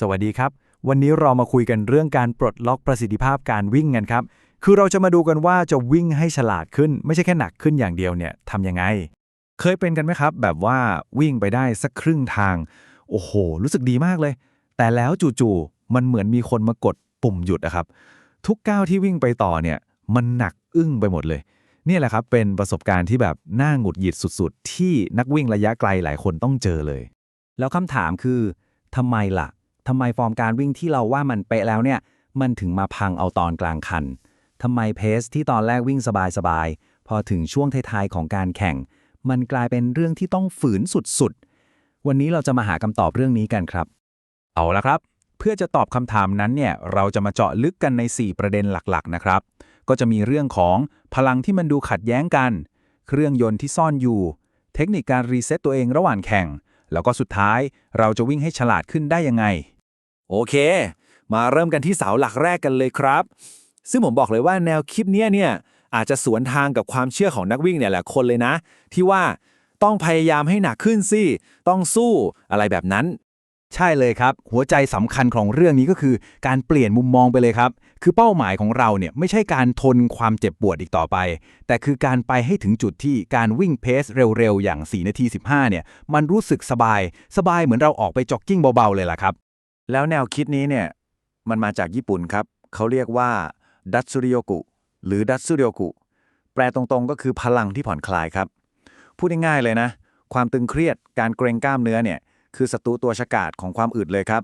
สวัสดีครับ วันนี้เรามาคุยกันเรื่องการปลดล็อกประสิทธิภาพการวิ่งกันครับ คือเราจะมาดูกันว่าจะวิ่งให้ฉลาดขึ้น ไม่ใช่แค่หนักขึ้นอย่างเดียวเนี่ยทำยังไง เคยเป็นกันไหมครับ แบบว่าวิ่งไปได้สักครึ่งทาง โอ้โห รู้สึกดีมากเลย แต่แล้วจู่ๆมันเหมือนมีคนมากดปุ่มหยุดอะครับ ทุกก้าวที่วิ่งไปต่อเนี่ย มันหนักอึ้งไปหมดเลยนี่แหละครับเป็นประสบการณ์ที่แบบน่าหงุดหงิดสุดๆ ที่นักวิ่งระยะไกลหลายคนต้องเจอเลย แล้วคำถามคือทำไมล่ะ ทำไมฟอร์มการวิ่งที่เราว่ามันเป๊ะแล้วเนี่ย มันถึงมาพังเอาตอนกลางคันทำไมเพสที่ตอนแรกวิ่งสบายๆ พอถึงช่วงท้ายๆของการแข่ง มันกลายเป็นเรื่องที่ต้องฝืนสุดๆ วันนี้เราจะมาหาคำตอบเรื่องนี้กันครับ เอาละครับ เพื่อจะตอบคำถามนั้นเนี่ย เราจะมาเจาะลึกกันใน 4 ประเด็นหลักๆ นะครับ ก็จะมีเรื่องของพลังที่มันดูขัดแย้งกัน เครื่องยนต์ที่ซ่อนอยู่ เทคนิคการรีเซ็ตตัวเองระหว่างแข่ง แล้วก็สุดท้ายเราจะวิ่งให้ฉลาดขึ้นได้ยังไง โอเค มาเริ่มกันที่เสาหลักแรกกันเลยครับ ซึ่งผมบอกเลยว่าแนวคิดเนี้เนี่ยอาจจะสวนทางกับความเชื่อของนักวิ่งเนี่ยแหละคนเลยนะ ที่ว่าต้องพยายามให้หนักขึ้นสิ ต้องสู้อะไรแบบนั้น ใช่เลยครับ หัวใจสำคัญของเรื่องนี้ก็คือ การเปลี่ยนมุมมองไปเลยครับ คือเป้าหมายของเราเนี่ยไม่ใช่การทนความเจ็บปวดอีกต่อไป แต่คือการไปให้ถึงจุดที่การวิ่งเพสเร็วๆ อย่าง 4 นาที 15 เนี่ย มันรู้สึกสบาย สบายเหมือนเราออกไปจ็อกกิ้งเบาๆเลยล่ะครับ แล้วแนวคิดนี้เนี่ยมันมาจากญี่ปุ่นครับ เขาเรียกว่าดัตสุริโยกุหรือดัตสุริโยกุแปลตรงๆ ก็คือพลังที่ผ่อนคลายครับ พูดง่ายๆเลยนะ ความตึงเครียดการเกรงกล้ามเนื้อเนี่ยคือศัตรูตัวฉกาจของความอึดเลยครับ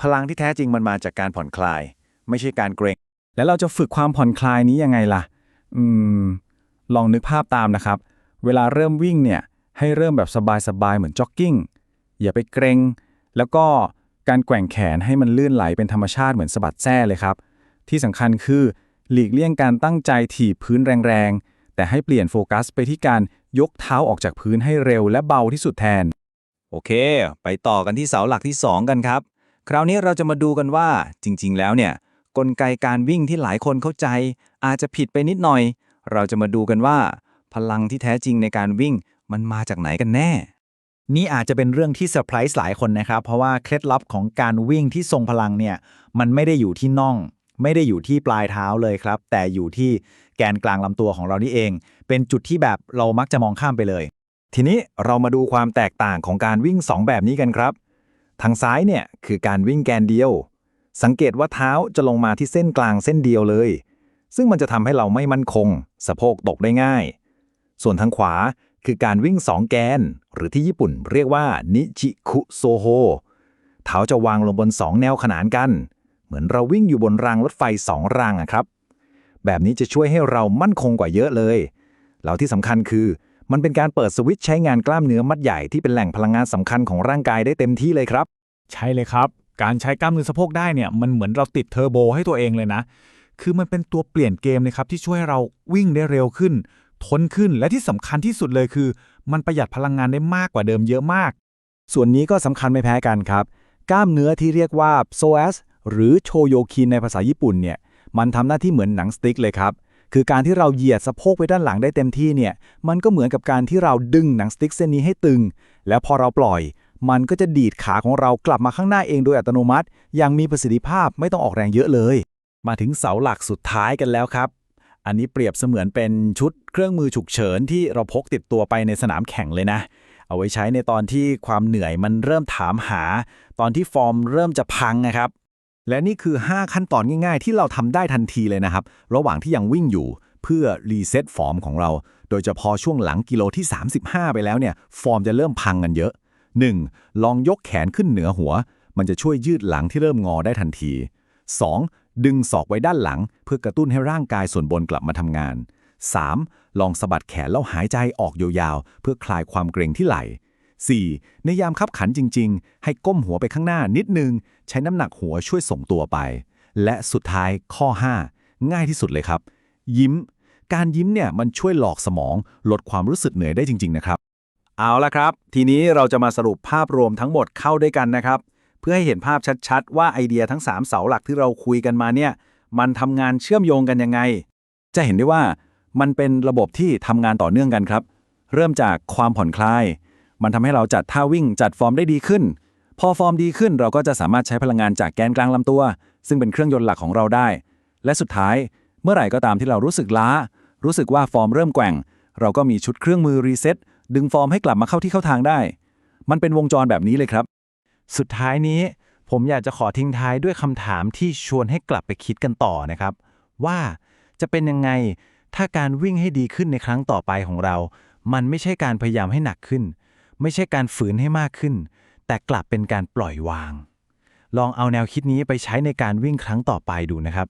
พลังที่แท้จริงมันมาจากการผ่อนคลาย ไม่ใช่การเกรง แล้วเราจะฝึกความผ่อนคลายนี้ยังไงล่ะ อืม ลองนึกภาพตามนะครับ เวลาเริ่มวิ่งเนี่ยให้เริ่มแบบสบายๆเหมือนจ็อกกิ้งอย่าไปเกรง แล้วก็ การแกว่งแขนให้มันลื่นไหลเป็นธรรมชาติเหมือนสะบัดแส้เลยครับ ที่สำคัญคือหลีกเลี่ยงการตั้งใจถีบพื้นแรงๆ แต่ให้เปลี่ยนโฟกัสไปที่การยกเท้าออกจากพื้นให้เร็วและเบาที่สุดแทน โอเค ไปต่อกันที่เสาหลักที่ 2 กันครับ คราวนี้เราจะมาดูกันว่าจริง ๆ แล้วเนี่ย กลไกการวิ่งที่หลายคนเข้าใจ อาจจะผิดไปนิดหน่อย เราจะมาดูกันว่า พลังที่แท้จริงในการวิ่งมันมาจากไหนกันแน่ นี่อาจจะเป็นเรื่องที่เซอร์ไพรส์หลายคนนะครับ เพราะว่าเคล็ดลับของการวิ่งที่ทรงพลังเนี่ย มันไม่ได้อยู่ที่น่อง ไม่ได้อยู่ที่ปลายเท้าเลยครับ แต่อยู่ที่แกนกลางลำตัวของเรานี่เอง เป็นจุดที่แบบเรามักจะมองข้ามไปเลย ทีนี้เรามาดูความแตกต่างของการวิ่ง 2 แบบนี้กันครับ ทางซ้ายเนี่ยคือการวิ่งแกนเดียว สังเกตว่าเท้าจะลงมาที่เส้นกลางเส้นเดียวเลย ซึ่งมันจะทำให้เราไม่มั่นคง สะโพกตกได้ง่าย ส่วนทางขวา คือการวิ่ง2แกน หรือที่ญี่ปุ่นเรียกว่านิจิคุโซโฮ เท้าจะวางลงบน2แนวขนานกัน เหมือนเราวิ่งอยู่บนรางรถไฟ2รางอะครับ แบบนี้จะช่วยให้เรามั่นคงกว่าเยอะเลย แล้วที่สำคัญคือ มันเป็นการเปิดสวิตช์ใช้งานกล้ามเนื้อมัดใหญ่ที่เป็นแหล่งพลังงานสำคัญของร่างกายได้เต็มที่เลยครับ ใช่เลยครับ การใช้กล้ามเนื้อสะโพกได้เนี่ยมันเหมือนเราติดเทอร์โบให้ตัวเองเลยนะ คือมันเป็นตัวเปลี่ยนเกมเลยครับที่ช่วยให้เราวิ่งได้เร็วขึ้น ทนขึ้นและที่สำคัญที่สุดเลยคือ มันประหยัดพลังงานได้มากกว่าเดิมเยอะมาก ส่วนนี้ก็สำคัญไม่แพ้กันครับ กล้ามเนื้อที่เรียกว่าโซ a s หรือโชโยคินในภาษาญี่ปุ่นเนี่ยมันทำหน้าที่เหมือนหนังสติ๊กเลยครับคือการที่เราเหยียดสะโพกไปด้านหลังได้เต็มที่เนี่ย มันก็เหมือนกับการที่เราดึงหนังสติ๊กเส้นนี้ให้ตึง แล้วพอเราปล่อย มันก็จะดีดขาของเรากลับมาข้างหน้าเองโดยอัตโนมัติ อย่างมีประสิทธิภาพไม่ต้องออกแรงเยอะเลย มาถึงเสาหลักสุดท้ายกันแล้วครับ อันนี้เปรียบเสมือนเป็นชุดเครื่องมือฉุกเฉินที่เราพกติดตัวไปในสนามแข่งเลยนะ เอาไว้ใช้ในตอนที่ความเหนื่อยมันเริ่มถามหา ตอนที่ฟอร์มเริ่มจะพังนะครับ และนี่คือ 5 ขั้นตอนง่ายๆ ที่เราทำได้ทันทีเลยนะครับ ระหว่างที่ยังวิ่งอยู่เพื่อรีเซ็ตฟอร์มของเรา โดยเฉพาะช่วงหลังกิโลที่ 35 ไปแล้วเนี่ย ฟอร์มจะเริ่มพังกันเยอะ 1. ลองยกแขนขึ้นเหนือหัว มันจะช่วยยืดหลังที่เริ่มงอได้ทันที 2. ดึงศอกไว้ด้านหลัง เพื่อกระตุ้นให้ร่างกายส่วนบนกลับมาทำงาน 3. ลองสะบัดแขนแล้วหายใจออกยาวๆ เพื่อคลายความเกร็งที่ไหล่ 4. ในยามคับขันจริง ๆ ให้ก้มหัวไปข้างหน้านิดนึง ใช้น้ำหนักหัวช่วยส่งตัวไป และสุดท้ายข้อ 5 ง่ายที่สุดเลยครับ ยิ้ม การยิ้มเนี่ยมันช่วยหลอกสมอง ลดความรู้สึกเหนื่อยได้จริง ๆ นะครับ เอาละครับ ทีนี้เราจะมาสรุปภาพรวมทั้งหมดเข้าด้วยกันนะครับ เพื่อให้เห็นภาพชัดๆ ว่าไอเดียทั้ง 3 เสาหลักที่เราคุยกันมาเนี่ย มันทำงานเชื่อมโยงกันยังไง จะเห็นได้ว่ามันเป็นระบบที่ทำงานต่อเนื่องกันครับ เริ่มจากความผ่อนคลาย มันทำให้เราจัดท่าวิ่งจัดฟอร์มได้ดีขึ้นพพอฟอร์มดีขึ้นเราก็จะสามารถใช้พลังงานจากแกนกลางลำตัว ซึ่งเป็นเครื่องยนต์หลักของเราได้ และสุดท้ายเมื่อไหร่ก็ตามที่เรารู้สึกล้า รู้สึกว่าฟอร์มเริ่มแกว่ง เราก็มีชุดเครื่องมือรีเซ็ตดึงฟอร์มให้กลับมาเข้าที่เข้าทางได้ มันเป็นวงจรแบบนี้เลยครับ สุดท้ายนี้ผมอยากจะขอทิ้งท้ายด้วยคำถามที่ชวนให้กลับไปคิดกันต่อนะครับ ว่าจะเป็นยังไงถ้าการวิ่งให้ดีขึ้นในครั้งต่อไปของเรา มันไม่ใช่การพยายามให้หนักขึ้น ไม่ใช่การฝืนให้มากขึ้น แต่กลับเป็นการปล่อยวาง ลองเอาแนวคิดนี้ไปใช้ในการวิ่งครั้งต่อไปดูนะครับ